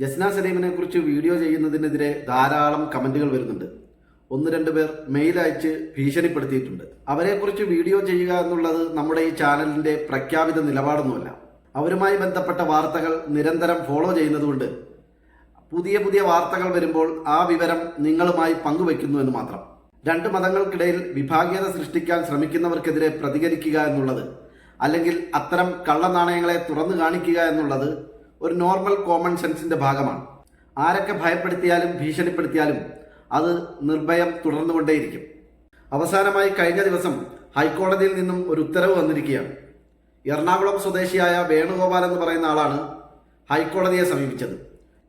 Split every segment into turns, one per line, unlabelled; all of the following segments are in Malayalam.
ജസ്ന സലീമിനെ കുറിച്ച് വീഡിയോ ചെയ്യുന്നതിനെതിരെ ധാരാളം കമന്റുകൾ വരുന്നുണ്ട്. ഒന്ന് രണ്ട് പേർ മെയിൽ അയച്ച് ഭീഷണിപ്പെടുത്തിയിട്ടുണ്ട്. അവരെക്കുറിച്ച് വീഡിയോ ചെയ്യുക എന്നുള്ളത് നമ്മുടെ ഈ ചാനലിന്റെ പ്രഖ്യാപിത നിലപാടൊന്നുമല്ല. അവരുമായി ബന്ധപ്പെട്ട വാർത്തകൾ നിരന്തരം ഫോളോ ചെയ്യുന്നതുകൊണ്ട് പുതിയ പുതിയ വാർത്തകൾ വരുമ്പോൾ ആ വിവരം നിങ്ങളുമായി പങ്കുവെക്കുന്നു എന്ന് മാത്രം. രണ്ട് മതങ്ങൾക്കിടയിൽ വിഭാഗീയത സൃഷ്ടിക്കാൻ ശ്രമിക്കുന്നവർക്കെതിരെ പ്രതികരിക്കുക എന്നുള്ളത് അല്ലെങ്കിൽ അത്തരം കള്ളനാണയങ്ങളെ തുറന്നു കാണിക്കുക എന്നുള്ളത് ഒരു നോർമൽ കോമൺ സെൻസിന്റെ ഭാഗമാണ്. ആരൊക്കെ ഭയപ്പെടുത്തിയാലും ഭീഷണിപ്പെടുത്തിയാലും അത് നിർഭയം തുടർന്നുകൊണ്ടേയിരിക്കും. അവസാനമായി കഴിഞ്ഞ ദിവസം ഹൈക്കോടതിയിൽ നിന്നും ഒരു ഉത്തരവ് വന്നിരിക്കുകയാണ്. എറണാകുളം സ്വദേശിയായ വേണുഗോപാൽ എന്ന് പറയുന്ന ആളാണ് ഹൈക്കോടതിയെ സമീപിച്ചത്.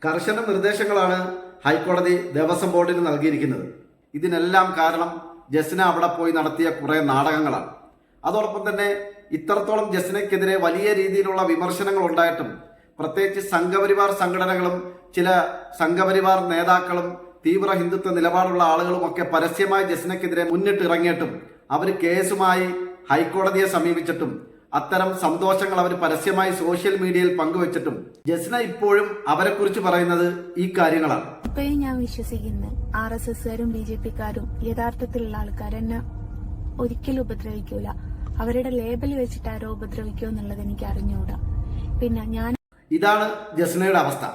കർശന നിർദ്ദേശങ്ങളാണ് ഹൈക്കോടതി ദേവസ്വം ബോർഡിന് നൽകിയിരിക്കുന്നത്. ഇതിനെല്ലാം കാരണം ജസ്ന അവിടെ പോയി നടത്തിയ കുറേ നാടകങ്ങളാണ്. അതോടൊപ്പം തന്നെ ഇത്രത്തോളം ജസ്നയ്ക്കെതിരെ വലിയ രീതിയിലുള്ള വിമർശനങ്ങൾ ഉണ്ടായിട്ടും പ്രത്യേകിച്ച് സംഘപരിവാർ സംഘടനകളും ചില സംഘപരിവാർ നേതാക്കളും തീവ്ര ഹിന്ദുത്വ നിലപാടുള്ള ആളുകളും ഒക്കെ പരസ്യമായി ജസ്നയ്ക്കെതിരെ മുന്നിട്ടിറങ്ങിയിട്ടും അവർ കേസുമായി ഹൈക്കോടതിയെ സമീപിച്ചിട്ടും അത്തരം സന്തോഷങ്ങൾ അവർ പരസ്യമായി സോഷ്യൽ മീഡിയയിൽ പങ്കുവച്ചിട്ടും ജസ്ന ഇപ്പോഴും അവരെ കുറിച്ച് പറയുന്നത് ഈ കാര്യങ്ങളാണ്.
ഇപ്പോഴും ഞാൻ വിശ്വസിക്കുന്നു. ആർ എസ് എസ്കാരും ബി ജെ പിക്കാരും യഥാർത്ഥത്തിലുള്ള ആൾക്കാരെന്നെ ഒരിക്കലും ഉപദ്രവിക്കൂല. അവരുടെ ലേബൽ വെച്ചിട്ട് ആരോ ഉപദ്രവിക്കോ എന്നുള്ളത് എനിക്ക് അറിഞ്ഞുകൂടാ പിന്നെ ഞാൻ
ഇതാണ് ജസ്നയുടെ അവസ്ഥ.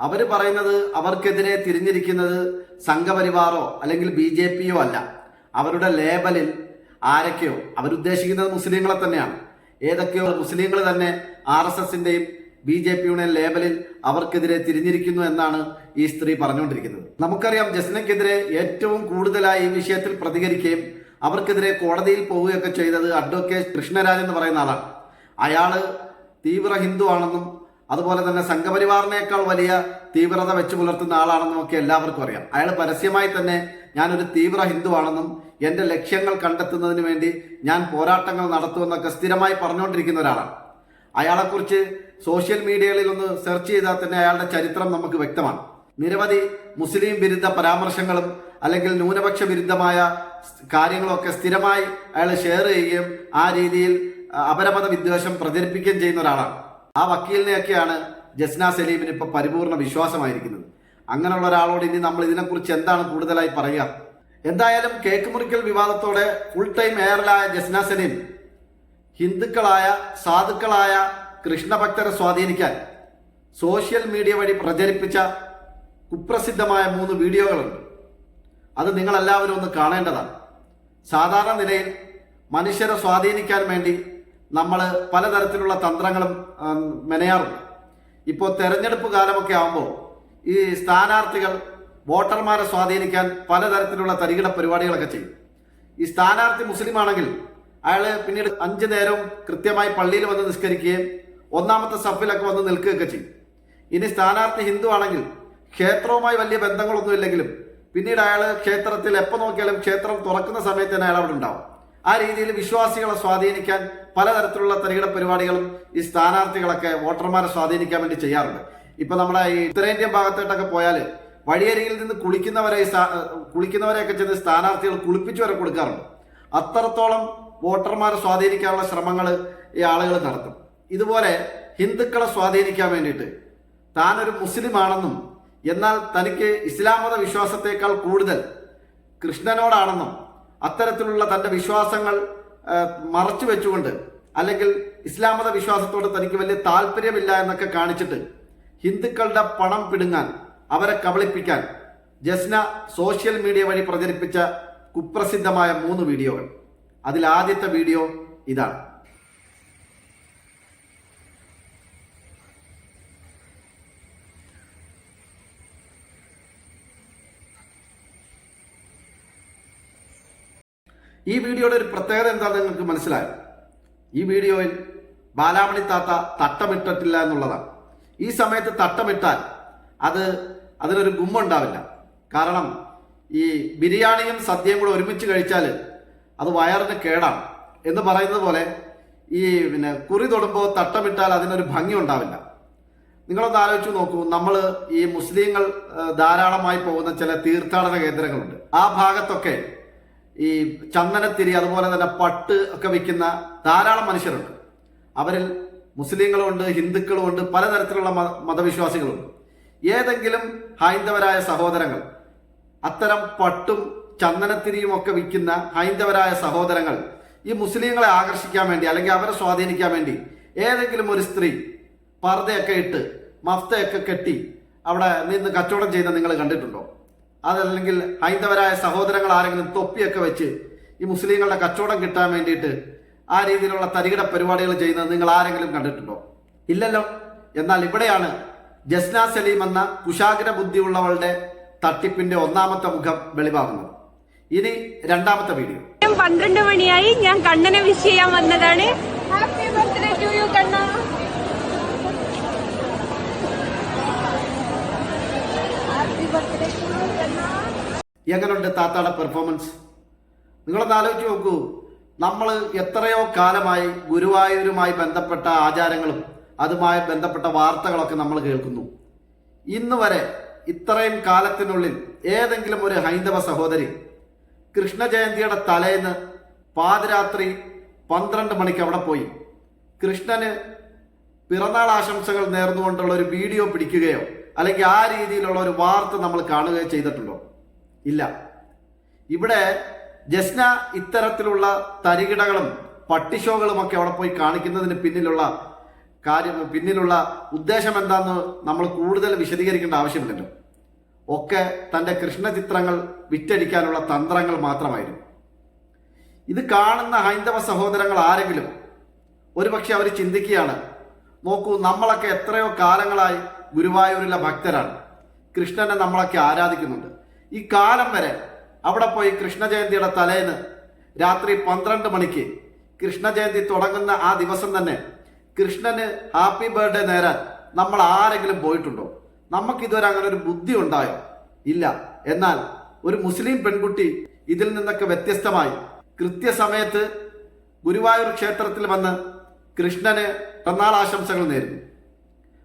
അവർ പറയുന്നത് അവർക്കെതിരെ തിരിഞ്ഞിരിക്കുന്നത് സംഘപരിവാറോ അല്ലെങ്കിൽ ബി ജെ പിയോ അല്ല. അവരുടെ ലേബലിൽ ആരൊക്കെയോ അവരുദ്ദേശിക്കുന്നത് മുസ്ലിങ്ങളെ തന്നെയാണ്. ഏതൊക്കെയോ മുസ്ലിങ്ങൾ തന്നെ ആർ എസ് എസിന്റെയും ബി ജെ പിയുടെയും ലേബലിൽ അവർക്കെതിരെ തിരിഞ്ഞിരിക്കുന്നു എന്നാണ് ഈ സ്ത്രീ പറഞ്ഞുകൊണ്ടിരിക്കുന്നത്. നമുക്കറിയാം ജസ്നയ്ക്കെതിരെ ഏറ്റവും കൂടുതലായി ഈ വിഷയത്തിൽ പ്രതികരിക്കുകയും അവർക്കെതിരെ കോടതിയിൽ പോവുകയൊക്കെ ചെയ്തത് അഡ്വക്കേറ്റ് കൃഷ്ണരാജ് എന്ന് പറയുന്ന ആളാണ്. അയാൾ തീവ്ര ഹിന്ദു ആണെന്നും അതുപോലെ തന്നെ സംഘപരിവാറിനേക്കാൾ വലിയ തീവ്രത വെച്ച് പുലർത്തുന്ന ആളാണെന്നും ഒക്കെ എല്ലാവർക്കും അറിയാം. അയാൾ പരസ്യമായി തന്നെ ഞാനൊരു തീവ്ര ഹിന്ദുവാണെന്നും എന്റെ ലക്ഷ്യങ്ങൾ കണ്ടെത്തുന്നതിന് വേണ്ടി ഞാൻ പോരാട്ടങ്ങൾ നടത്തുമെന്നൊക്കെ സ്ഥിരമായി പറഞ്ഞുകൊണ്ടിരിക്കുന്ന ഒരാളാണ്. അയാളെക്കുറിച്ച് സോഷ്യൽ മീഡിയകളിൽ ഒന്ന് സെർച്ച് ചെയ്താൽ തന്നെ അയാളുടെ ചരിത്രം നമുക്ക് വ്യക്തമാണ്. നിരവധി മുസ്ലിം വിരുദ്ധ പരാമർശങ്ങളും അല്ലെങ്കിൽ ന്യൂനപക്ഷ വിരുദ്ധമായ കാര്യങ്ങളൊക്കെ സ്ഥിരമായി അയാൾ ഷെയർ ചെയ്യുകയും ആ രീതിയിൽ അപരമത വിദ്വേഷം പ്രചരിപ്പിക്കുകയും ചെയ്യുന്ന ഒരാളാണ്. ആ വക്കീലിനെയൊക്കെയാണ് ജസ്ന സലീമിന് ഇപ്പം പരിപൂർണ വിശ്വാസമായിരിക്കുന്നത്. അങ്ങനെയുള്ള ഒരാളോട് ഇനി നമ്മൾ ഇതിനെക്കുറിച്ച് എന്താണ് കൂടുതലായി പറയുക? എന്തായാലും കേക്ക് മുറിക്കൽ വിവാദത്തോടെ ഫുൾ ടൈം എയറിലായ ജസ്ന സലീം ഹിന്ദുക്കളായ സാധുക്കളായ കൃഷ്ണഭക്തരെ സ്വാധീനിക്കാൻ സോഷ്യൽ മീഡിയ വഴി പ്രചരിപ്പിച്ച കുപ്രസിദ്ധമായ മൂന്ന് വീഡിയോകളുണ്ട്. അത് നിങ്ങളെല്ലാവരും ഒന്ന് കാണേണ്ടതാണ്. സാധാരണ നിലയിൽ മനുഷ്യരെ സ്വാധീനിക്കാൻ വേണ്ടി നമ്മൾ പലതരത്തിലുള്ള തന്ത്രങ്ങളും മെനയാറുണ്ട്. ഇപ്പോൾ തെരഞ്ഞെടുപ്പ് കാലമൊക്കെ ആകുമ്പോൾ ഈ സ്ഥാനാർത്ഥികൾ വോട്ടർമാരെ സ്വാധീനിക്കാൻ പലതരത്തിലുള്ള തരികിട പരിപാടികളൊക്കെ ചെയ്യും. ഈ സ്ഥാനാർത്ഥി മുസ്ലിം ആണെങ്കിൽ അയാൾ പിന്നീട് അഞ്ച് നേരം കൃത്യമായി പള്ളിയിൽ വന്ന് നിസ്കരിക്കുകയും ഒന്നാമത്തെ സഫിലൊക്കെ വന്ന് നിൽക്കുകയൊക്കെ ചെയ്യും. ഇനി സ്ഥാനാർത്ഥി ഹിന്ദു ആണെങ്കിൽ ക്ഷേത്രവുമായി വലിയ ബന്ധങ്ങളൊന്നുമില്ലെങ്കിലും പിന്നീട് അയാൾ ക്ഷേത്രത്തിൽ എപ്പോൾ നോക്കിയാലും ക്ഷേത്രം തുറക്കുന്ന സമയത്ത് തന്നെ അയാൾ അവിടെ ഉണ്ടാവും. ആ രീതിയിൽ വിശ്വാസികളെ സ്വാധീനിക്കാൻ പലതരത്തിലുള്ള തരികിട പരിപാടികളും ഈ സ്ഥാനാർത്ഥികളൊക്കെ വോട്ടർമാരെ സ്വാധീനിക്കാൻ വേണ്ടി ചെയ്യാറുണ്ട്. ഇപ്പൊ നമ്മുടെ ഈ ഉത്തരേന്ത്യൻ ഭാഗത്തോട്ടൊക്കെ പോയാൽ വഴിയരികിൽ നിന്ന് കുളിക്കുന്നവരെ കുളിക്കുന്നവരെയൊക്കെ ചെന്ന് സ്ഥാനാർത്ഥികൾ കുളിപ്പിച്ചു വരെ കൊടുക്കാറുണ്ട്. അത്രത്തോളം വോട്ടർമാരെ സ്വാധീനിക്കാനുള്ള ശ്രമങ്ങൾ ഈ ആളുകൾ നടത്തും. ഇതുപോലെ ഹിന്ദുക്കളെ സ്വാധീനിക്കാൻ വേണ്ടിയിട്ട് താനൊരു മുസ്ലിം ആണെന്നും എന്നാൽ തനിക്ക് ഇസ്ലാം മത വിശ്വാസത്തെക്കാൾ കൂടുതൽ കൃഷ്ണനോടാണെന്നും അത്തരത്തിലുള്ള തന്റെ വിശ്വാസങ്ങൾ മറച്ചു വെച്ചുകൊണ്ട് അല്ലെങ്കിൽ ഇസ്ലാം മത വിശ്വാസത്തോട് തനിക്ക് വലിയ താല്പര്യമില്ല എന്നൊക്കെ കാണിച്ചിട്ട് ഹിന്ദുക്കളുടെ പണം പിടുങ്ങാൻ അവരെ കബളിപ്പിക്കാൻ ജസ്ന സോഷ്യൽ മീഡിയ വഴി പ്രചരിപ്പിച്ച കുപ്രസിദ്ധമായ മൂന്ന് വീഡിയോകൾ. അതിൽ ആദ്യത്തെ വീഡിയോ ഇതാണ്. ഈ വീഡിയോയുടെ ഒരു പ്രത്യേകത എന്താണെന്ന് നിങ്ങൾക്ക് മനസ്സിലായോ? ഈ വീഡിയോയിൽ ബാലാമണി താത്ത തട്ടമിട്ടിട്ടില്ല എന്നുള്ളതാണ്. ഈ സമയത്ത് തട്ടമിട്ടാൽ അത് അതിനൊരു ഗുമ്മുണ്ടാവില്ല കാരണം ഈ ബിരിയാണിയും സദ്യയും കൂടെ ഒരുമിച്ച് കഴിച്ചാൽ അത് വയറിന് കേടാണ്. എന്ന് പറയുന്നത് പോലെ ഈ പിന്നെ കുറി തൊടുമ്പോൾ തട്ടമിട്ടാൽ അതിനൊരു ഭംഗി ഉണ്ടാവില്ല നിങ്ങളൊന്ന് ആലോചിച്ച് നോക്കൂ. നമ്മൾ ഈ മുസ്ലിങ്ങൾ ധാരാളമായി പോകുന്ന ചില തീർത്ഥാടന കേന്ദ്രങ്ങളുണ്ട്. ആ ഭാഗത്തൊക്കെ ഈ ചന്ദനത്തിരി അതുപോലെ തന്നെ പട്ട് ഒക്കെ വിൽക്കുന്ന ധാരാളം മനുഷ്യരുണ്ട്. അവരിൽ മുസ്ലിങ്ങളുമുണ്ട് ഹിന്ദുക്കളുമുണ്ട് പലതരത്തിലുള്ള മതവിശ്വാസികളുണ്ട്. ഏതെങ്കിലും ഹൈന്ദവരായ സഹോദരങ്ങൾ അത്തരം പട്ടും ചന്ദനത്തിരിയും ഒക്കെ വിൽക്കുന്ന ഹൈന്ദവരായ സഹോദരങ്ങൾ ഈ മുസ്ലിങ്ങളെ ആകർഷിക്കാൻ വേണ്ടി അല്ലെങ്കിൽ അവരെ സ്വാധീനിക്കാൻ വേണ്ടി ഏതെങ്കിലും ഒരു സ്ത്രീ പർദ്ദയൊക്കെ ഇട്ട് മഫ്തയൊക്കെ കെട്ടി അവിടെ നിന്ന് കച്ചവടം ചെയ്യുന്ന നിങ്ങൾ കണ്ടിട്ടുണ്ടോ? അതല്ലെങ്കിൽ ഹൈന്ദവരായ സഹോദരങ്ങൾ ആരെങ്കിലും തൊപ്പിയൊക്കെ വെച്ച് ഈ മുസ്ലിങ്ങളുടെ കച്ചവടം കിട്ടാൻ വേണ്ടിയിട്ട് ആ രീതിയിലുള്ള തരികിട പരിപാടികൾ ചെയ്യുന്നത് നിങ്ങൾ ആരെങ്കിലും കണ്ടിട്ടുണ്ടോ? ഇല്ലല്ലോ. എന്നാൽ ഇവിടെയാണ് ജസ്ന സലീം എന്ന കുശാഗ്ര ബുദ്ധിയുള്ളവളുടെ തട്ടിപ്പിന്റെ ഒന്നാമത്തെ മുഖം വെളിവാകുന്നത്. ഇനി രണ്ടാമത്തെ വീഡിയോ.
പന്ത്രണ്ട് മണിയായി ഞാൻ കണ്ണനെ വിഷ് ചെയ്യാൻ വന്നതാണ്. Happy birthday to you Kanna happy birthday to you Kanna
എങ്ങനെയുണ്ട് താത്താടെ പെർഫോമൻസ് നിങ്ങളൊന്ന് ആലോചിച്ച് നോക്കൂ. നമ്മൾ എത്രയോ കാലമായി ഗുരുവായൂരുമായി ബന്ധപ്പെട്ട ആചാരങ്ങളും അതുമായി ബന്ധപ്പെട്ട വാർത്തകളൊക്കെ നമ്മൾ കേൾക്കുന്നു. ഇന്ന് വരെ ഇത്രയും കാലത്തിനുള്ളിൽ ഏതെങ്കിലും ഒരു ഹൈന്ദവ സഹോദരി കൃഷ്ണജയന്തിയുടെ തലേന്ന് പാതിരാത്രി പന്ത്രണ്ട് മണിക്ക് അവിടെ പോയി. കൃഷ്ണന് പിറന്നാൾ ആശംസകൾ നേർന്നുകൊണ്ടുള്ള ഒരു വീഡിയോ പിടിക്കുകയോ അല്ലെങ്കിൽ ആ രീതിയിലുള്ള ഒരു വാർത്ത നമ്മൾ കാണുകയോ ചെയ്തിട്ടുണ്ടോ? ഇല്ല. ഇവിടെ ജസ്ന ഇത്തരത്തിലുള്ള തരികിടകളും പട്ടിഷോകളും ഒക്കെ അവിടെ പോയി കാണിക്കുന്നതിന് പിന്നിലുള്ള കാര്യം പിന്നിലുള്ള ഉദ്ദേശം എന്താന്ന് നമ്മൾ കൂടുതൽ വിശദീകരിക്കേണ്ട ആവശ്യമില്ലല്ലോ. ഒക്കെ തന്റെ കൃഷ്ണ ചിത്രങ്ങൾ വിറ്റടിക്കാനുള്ള തന്ത്രങ്ങൾ മാത്രമായിരുന്നു. ഇത് കാണുന്ന ഹൈന്ദവ സഹോദരങ്ങൾ ആരെങ്കിലും ഒരുപക്ഷെ അവർ ചിന്തിക്കുകയാണ് നോക്കൂ നമ്മളൊക്കെ എത്രയോ കാലങ്ങളായി ഗുരുവായൂരിലെ ഭക്തരാണ്. കൃഷ്ണനെ നമ്മളൊക്കെ ആരാധിക്കുന്നുണ്ട്. ഈ കാലം വരെ അവിടെ പോയി കൃഷ്ണജയന്തിയുടെ തലേന്ന് രാത്രി പന്ത്രണ്ട് മണിക്ക് കൃഷ്ണജയന്തി തുടങ്ങുന്ന ആ ദിവസം തന്നെ കൃഷ്ണന് ഹാപ്പി ബർത്ത്ഡേ നേരാൻ നമ്മൾ ആരെങ്കിലും പോയിട്ടുണ്ടോ? നമുക്കിതുവരെ അങ്ങനെ ഒരു ബുദ്ധി ഉണ്ടായോ? ഇല്ല. എന്നാൽ ഒരു മുസ്ലിം പെൺകുട്ടി ഇതിൽ നിന്നൊക്കെ വ്യത്യസ്തമായി കൃത്യസമയത്ത് ഗുരുവായൂർ ക്ഷേത്രത്തിൽ വന്ന് കൃഷ്ണന് പിറന്നാൾ ആശംസകൾ നേരുന്നു.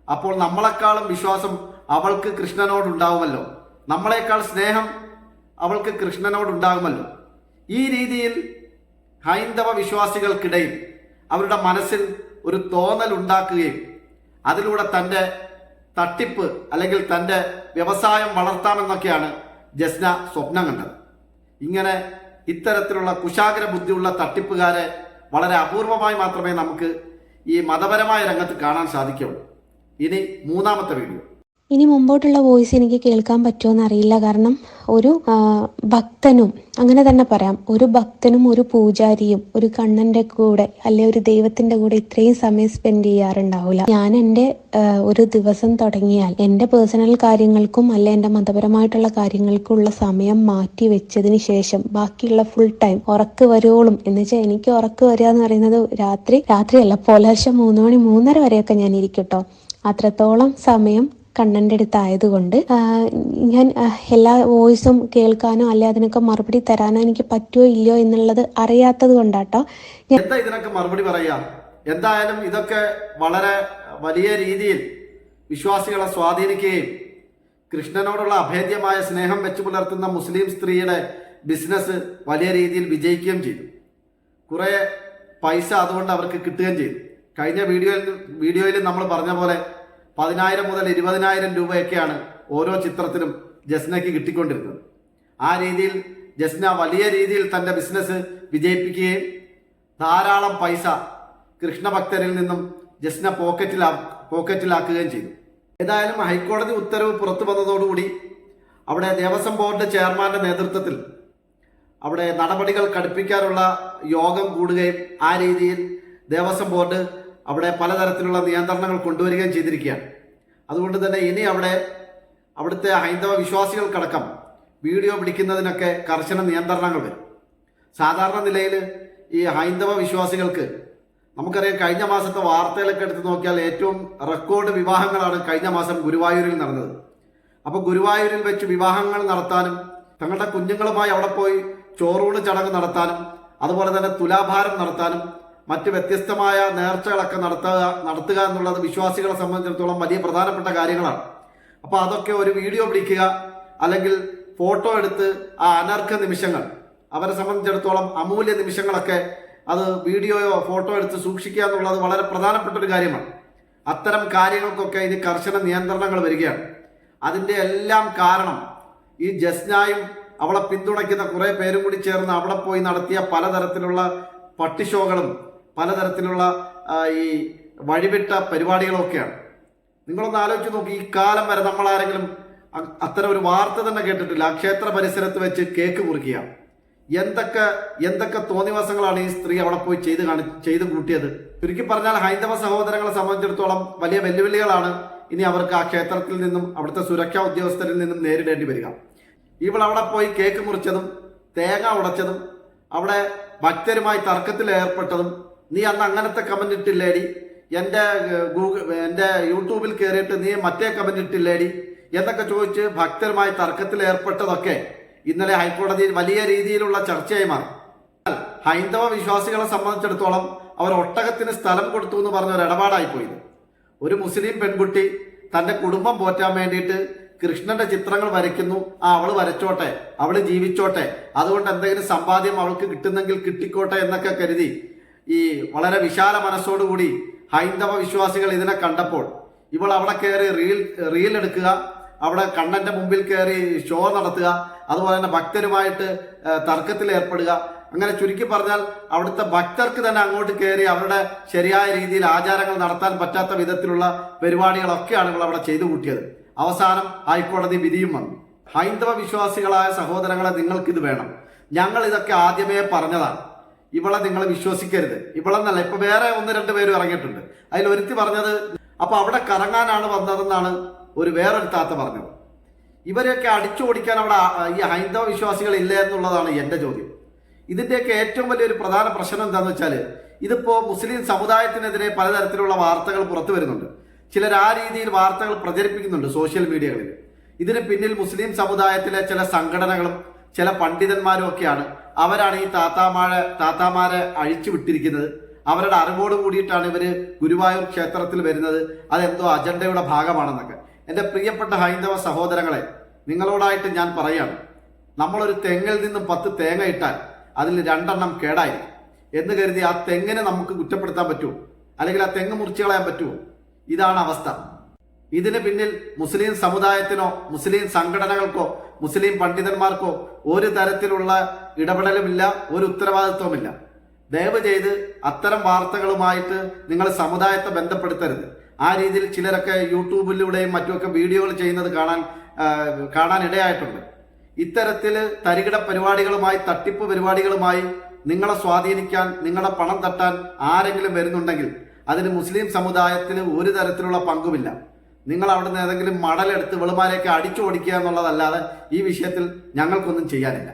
അപ്പോൾ നമ്മളെക്കാളും വിശ്വാസം അവൾക്ക് കൃഷ്ണനോടുണ്ടാവുമല്ലോ. നമ്മളെക്കാൾ സ്നേഹം അവൾക്ക് കൃഷ്ണനോടുണ്ടാകുമല്ലോ. ഈ രീതിയിൽ ഹൈന്ദവ വിശ്വാസികൾക്കിടയിൽ അവരുടെ മനസ്സിൽ ഒരു തോന്നൽ ഉണ്ടാക്കുകയും അതിലൂടെ തന്റെ തട്ടിപ്പ് അല്ലെങ്കിൽ തന്റെ വ്യവസായം വളർത്താമെന്നൊക്കെയാണ് ജസ്ന സ്വപ്നം കണ്ടത്. ഇങ്ങനെ ഇത്തരത്തിലുള്ള കുശാഗ്ര ബുദ്ധിയുള്ള തട്ടിപ്പുകാരെ വളരെ അപൂർവമായി മാത്രമേ നമുക്ക് ഈ മതപരമായ രംഗത്ത് കാണാൻ സാധിക്കുള്ളൂ ഇനി മൂന്നാമത്തെ വീഡിയോ.
ഇനി മുമ്പോട്ടുള്ള വോയിസ് എനിക്ക് കേൾക്കാൻ പറ്റുമോ അറിയില്ല കാരണം ഒരു ഭക്തനും അങ്ങനെ തന്നെ പറയാം. ഒരു ഭക്തനും ഒരു പൂജാരിയും ഒരു കണ്ണന്റെ കൂടെ അല്ലെ ഒരു ദൈവത്തിന്റെ കൂടെ ഇത്രയും സമയം സ്പെൻഡ് ചെയ്യാറുണ്ടാവില്ല ഞാൻ എന്റെ ഒരു ദിവസം തുടങ്ങിയാൽ എന്റെ പേഴ്സണൽ കാര്യങ്ങൾക്കും അല്ലെ എന്റെ മതപരമായിട്ടുള്ള കാര്യങ്ങൾക്കുള്ള സമയം മാറ്റി വെച്ചതിന് ശേഷം ബാക്കിയുള്ള ഫുൾ ടൈം ഉറക്ക് വരുവോളും. എന്ന് വെച്ചാൽ എനിക്ക് ഉറക്ക് വരിക എന്ന് പറയുന്നത് രാത്രി രാത്രിയല്ല പുലർച്ചെ മൂന്ന് മണി മൂന്നര വരെയൊക്കെ ഞാൻ ഇരിക്കട്ടോ കേട്ടോ അത്രത്തോളം സമയം കണ്ണന്റെ അടുത്തായതുകൊണ്ട് ഞാൻ എല്ലാ വോയിസും കേൾക്കാനോ അല്ലെ അതിനൊക്കെ മറുപടി തരാനോ എനിക്ക് പറ്റുമോ ഇല്ലയോ എന്നുള്ളത് അറിയാത്തത് കൊണ്ടാട്ടോ.
എന്താ ഇതിനൊക്കെ മറുപടി പറയാ? എന്തായാലും ഇതൊക്കെ വളരെ വലിയ രീതിയിൽ വിശ്വാസികളെ സ്വാധീനിക്കുകയും കൃഷ്ണനോടുള്ള അഭേദ്യമായ സ്നേഹം വെച്ചു പുലർത്തുന്ന മുസ്ലിം സ്ത്രീയുടെ ബിസിനസ് വലിയ രീതിയിൽ വിജയിക്കുകയും ചെയ്തു. കുറേ പൈസ അതുകൊണ്ട് അവർക്ക് കിട്ടുകയും ചെയ്തു. കഴിഞ്ഞ വീഡിയോയിൽ വീഡിയോയിൽ നമ്മൾ പറഞ്ഞ പോലെ പതിനായിരം മുതൽ ഇരുപതിനായിരം രൂപയൊക്കെയാണ് ഓരോ ചിത്രത്തിനും ജസ്നയ്ക്ക് കിട്ടിക്കൊണ്ടിരുന്നത്. ആ രീതിയിൽ ജസ്ന വലിയ രീതിയിൽ തന്റെ ബിസിനസ് വിജയിപ്പിക്കുകയും ധാരാളം പൈസ കൃഷ്ണഭക്തരിൽ നിന്നും ജസ്ന പോക്കറ്റിലാ പോക്കറ്റിലാക്കുകയും ചെയ്തു. ഏതായാലും ഹൈക്കോടതി ഉത്തരവ് പുറത്തു വന്നതോടുകൂടി അവിടെ ദേവസ്വം ബോർഡ് ചെയർമാന്റെ നേതൃത്വത്തിൽ അവിടെ നടപടികൾ കടുപ്പിക്കാനുള്ള യോഗം കൂടുകയും ആ രീതിയിൽ ദേവസ്വം ബോർഡ് അവിടെ പലതരത്തിലുള്ള നിയന്ത്രണങ്ങൾ കൊണ്ടുവരികയും ചെയ്തിരിക്കുകയാണ്. അതുകൊണ്ട് തന്നെ ഇനി അവിടെ അവിടുത്തെ ഹൈന്ദവ വിശ്വാസികൾക്കടക്കം വീഡിയോ പിടിക്കുന്നതിനൊക്കെ കർശന നിയന്ത്രണങ്ങൾ വരും. സാധാരണ നിലയിൽ ഈ ഹൈന്ദവ വിശ്വാസികൾക്ക് നമുക്കറിയാം കഴിഞ്ഞ മാസത്തെ വാർത്തകളൊക്കെ എടുത്ത് നോക്കിയാൽ ഏറ്റവും റെക്കോർഡ് വിവാഹങ്ങളാണ് കഴിഞ്ഞ മാസം ഗുരുവായൂരിൽ നടന്നത്. അപ്പോൾ ഗുരുവായൂരിൽ വെച്ച് വിവാഹങ്ങൾ നടത്താനും തങ്ങളുടെ കുഞ്ഞുങ്ങളുമായി അവിടെ പോയി ചോറൂണ് ചടങ്ങ് നടത്താനും അതുപോലെ തന്നെ തുലാഭാരം നടത്താനും മറ്റ് വ്യത്യസ്തമായ നേർച്ചകളൊക്കെ നടത്തുക നടത്തുക എന്നുള്ളത് വിശ്വാസികളെ സംബന്ധിച്ചിടത്തോളം വലിയ പ്രധാനപ്പെട്ട കാര്യങ്ങളാണ്. അപ്പോൾ അതൊക്കെ ഒരു വീഡിയോ പിടിക്കുക അല്ലെങ്കിൽ ഫോട്ടോ എടുത്ത് ആ അനർഘ നിമിഷങ്ങൾ അവരെ സംബന്ധിച്ചിടത്തോളം അമൂല്യ നിമിഷങ്ങളൊക്കെ അത് വീഡിയോയോ ഫോട്ടോ എടുത്ത് സൂക്ഷിക്കുക എന്നുള്ളത് വളരെ പ്രധാനപ്പെട്ട ഒരു കാര്യമാണ്. അത്തരം കാര്യങ്ങൾക്കൊക്കെ ഇനി കർശന നിയന്ത്രണങ്ങൾ വരികയാണ്. അതിന്റെ എല്ലാം കാരണം ഈ ജസ്നായും അവളെ പിന്തുണയ്ക്കുന്ന കുറേ പേരും കൂടി ചേർന്ന് അവിടെ പോയി നടത്തിയ പലതരത്തിലുള്ള പട്ടിഷോകളും പലതരത്തിലുള്ള ഈ വഴിവിട്ട പരിപാടികളൊക്കെയാണ്. നിങ്ങളൊന്ന് ആലോചിച്ച് നോക്കി ഈ കാലം വരെ നമ്മൾ ആരെങ്കിലും അത്തരം ഒരു വാർത്ത തന്നെ കേട്ടിട്ടില്ല. ആ ക്ഷേത്ര പരിസരത്ത് വെച്ച് കേക്ക് മുറിക്കുക എന്തൊക്കെ എന്തൊക്കെ തോന്നിവാസങ്ങളാണ് ഈ സ്ത്രീ അവിടെ പോയി ചെയ്ത് കാണി ചെയ്ത് കൂട്ടിയത്? ചുരുക്കി പറഞ്ഞാൽ ഹൈന്ദവ സഹോദരങ്ങളെ സംബന്ധിച്ചിടത്തോളം വലിയ വെല്ലുവിളികളാണ് ഇനി അവർക്ക് ആ ക്ഷേത്രത്തിൽ നിന്നും അവിടുത്തെ സുരക്ഷാ ഉദ്യോഗസ്ഥരിൽ നിന്നും നേരിടേണ്ടി വരിക. ഇവൾ അവിടെ പോയി കേക്ക് മുറിച്ചതും തേങ്ങ ഉടച്ചതും അവിടെ ഭക്തരുമായി തർക്കത്തിൽ ഏർപ്പെട്ടതും നീ അന്ന് അങ്ങനത്തെ കമന്റ് ഇട്ടില്ലേടി. എന്റെ ഗൂഗിൾ എന്റെ യൂട്യൂബിൽ കയറിയിട്ട് നീ മറ്റേ കമന്റ് ഇട്ടില്ലേടി. എന്നൊക്കെ ചോദിച്ച് ഭക്തരുമായി തർക്കത്തിൽ ഏർപ്പെട്ടതൊക്കെ ഇന്നലെ ഹൈക്കോടതിയിൽ വലിയ രീതിയിലുള്ള ചർച്ചയായി മാറി ഹൈന്ദവ വിശ്വാസികളെ സംബന്ധിച്ചിടത്തോളം അവർ ഒട്ടകത്തിന് സ്ഥലം കൊടുത്തു എന്ന് പറഞ്ഞ ഒരു ഇടപാടായി പോയി ഒരു മുസ്ലിം പെൺകുട്ടി തന്റെ കുടുംബം പോറ്റാൻ വേണ്ടിയിട്ട് കൃഷ്ണന്റെ ചിത്രങ്ങൾ വരയ്ക്കുന്നു. ആ അവൾ വരച്ചോട്ടെ അവൾ ജീവിച്ചോട്ടെ അതുകൊണ്ട് എന്തെങ്കിലും സമ്പാദ്യം അവൾക്ക് കിട്ടുന്നെങ്കിൽ കിട്ടിക്കോട്ടെ എന്നൊക്കെ കരുതി ഈ വളരെ വിശാല മനസ്സോടുകൂടി ഹൈന്ദവ വിശ്വാസികൾ ഇതിനെ കണ്ടപ്പോൾ ഇവൾ അവിടെ കയറി റീൽ റീൽ എടുക്കുക അവിടെ കണ്ണന്റെ മുമ്പിൽ കയറി ഷോ നടത്തുക അതുപോലെ തന്നെ ഭക്തരുമായിട്ട് തർക്കത്തിൽ ഏർപ്പെടുക. അങ്ങനെ ചുരുക്കി പറഞ്ഞാൽ അവിടുത്തെ ഭക്തർക്ക് തന്നെ അങ്ങോട്ട് കയറി അവരുടെ ശരിയായ രീതിയിൽ ആചാരങ്ങൾ നടത്താൻ പറ്റാത്ത വിധത്തിലുള്ള പരിപാടികളൊക്കെയാണ് ഇവൾ അവിടെ ചെയ്തു കൂട്ടിയത്. അവസാനം ഹൈക്കോടതി വിധിയും വന്നു. ഹൈന്ദവ വിശ്വാസികളായ സഹോദരങ്ങളെ നിങ്ങൾക്കിത് വേണം. ഞങ്ങൾ ഇതൊക്കെ ആദ്യമേ പറഞ്ഞതാണ്. ഇവളെ നിങ്ങൾ വിശ്വസിക്കരുത്. ഇവളെന്നല്ല ഇപ്പൊ വേറെ ഒന്ന് രണ്ട് പേരും ഇറങ്ങിയിട്ടുണ്ട്. അതിൽ ഒരുത്തി പറഞ്ഞത് അപ്പൊ അവിടെ കറങ്ങാനാണ് വന്നതെന്നാണ് ഒരു വേറൊരു താത്ത പറഞ്ഞത്. ഇവരെയൊക്കെ അടിച്ചു ഓടിക്കാൻ അവിടെ ഈ ഹൈന്ദവ വിശ്വാസികൾ ഇല്ല എന്നുള്ളതാണ് എന്റെ ചോദ്യം. ഇതിന്റെയൊക്കെ ഏറ്റവും വലിയൊരു പ്രധാന പ്രശ്നം എന്താന്ന് വെച്ചാൽ ഇതിപ്പോ മുസ്ലിം സമുദായത്തിനെതിരെ പലതരത്തിലുള്ള വാർത്തകൾ പുറത്തു വരുന്നുണ്ട്. ചിലർ ആ രീതിയിൽ വാർത്തകൾ പ്രചരിപ്പിക്കുന്നുണ്ട് സോഷ്യൽ മീഡിയകളിൽ. ഇതിന് പിന്നിൽ മുസ്ലിം സമുദായത്തിലെ ചില സംഘടനകളും ചില പണ്ഡിതന്മാരും ഒക്കെയാണ് അവരാണ് ഈ താത്താമാരെ താത്താമാരെ അഴിച്ചു വിട്ടിരിക്കുന്നത്. അവരുടെ അറിവോട് കൂടിയിട്ടാണ് ഇവർ ഗുരുവായൂർ ക്ഷേത്രത്തിൽ വരുന്നത്. അതെന്തോ അജണ്ടയുടെ ഭാഗമാണെന്നൊക്കെ. എന്റെ പ്രിയപ്പെട്ട ഹൈന്ദവ സഹോദരങ്ങളെ നിങ്ങളോടായിട്ട് ഞാൻ പറയാണ്. നമ്മളൊരു തെങ്ങിൽ നിന്നും പത്ത് തേങ്ങ ഇട്ടാൽ അതിൽ രണ്ടെണ്ണം കേടായി എന്ന് കരുതി ആ തെങ്ങിനെ നമുക്ക് കുറ്റപ്പെടുത്താൻ പറ്റുമോ? അല്ലെങ്കിൽ ആ തെങ്ങ് മുറിച്ചു കളയാൻ പറ്റുമോ? ഇതാണ് അവസ്ഥ. ഇതിന് പിന്നിൽ മുസ്ലിം സമുദായത്തിനോ മുസ്ലിം സംഘടനകൾക്കോ മുസ്ലിം പണ്ഡിതന്മാർക്കോ ഒരു തരത്തിലുള്ള ഇടപെടലുമില്ല ഒരു ഉത്തരവാദിത്വമില്ല ദയവ് ചെയ്ത് അത്തരം വാർത്തകളുമായിട്ട് നിങ്ങൾ സമുദായത്തെ ബന്ധപ്പെടുത്തരുത്. ആ രീതിയിൽ ചിലരൊക്കെ യൂട്യൂബിലൂടെയും മറ്റുമൊക്കെ വീഡിയോകൾ ചെയ്യുന്നത് കാണാൻ കാണാൻ ഇടയായിട്ടുണ്ട്. ഇത്തരത്തിൽ തരികിട പരിപാടികളുമായി തട്ടിപ്പ് പരിപാടികളുമായി നിങ്ങളെ സ്വാധീനിക്കാൻ നിങ്ങളുടെ പണം തട്ടാൻ ആരെങ്കിലും വരുന്നുണ്ടെങ്കിൽ അതിന് മുസ്ലിം സമുദായത്തിന് ഒരു തരത്തിലുള്ള പങ്കുമില്ല. നിങ്ങൾ അവിടുന്ന് ഏതെങ്കിലും മടലെടുത്ത് വെളുമാരെയൊക്കെ അടിച്ചു ഓടിക്കുക എന്നുള്ളതല്ലാതെ ഈ വിഷയത്തിൽ ഞങ്ങൾക്കൊന്നും ചെയ്യാനില്ല.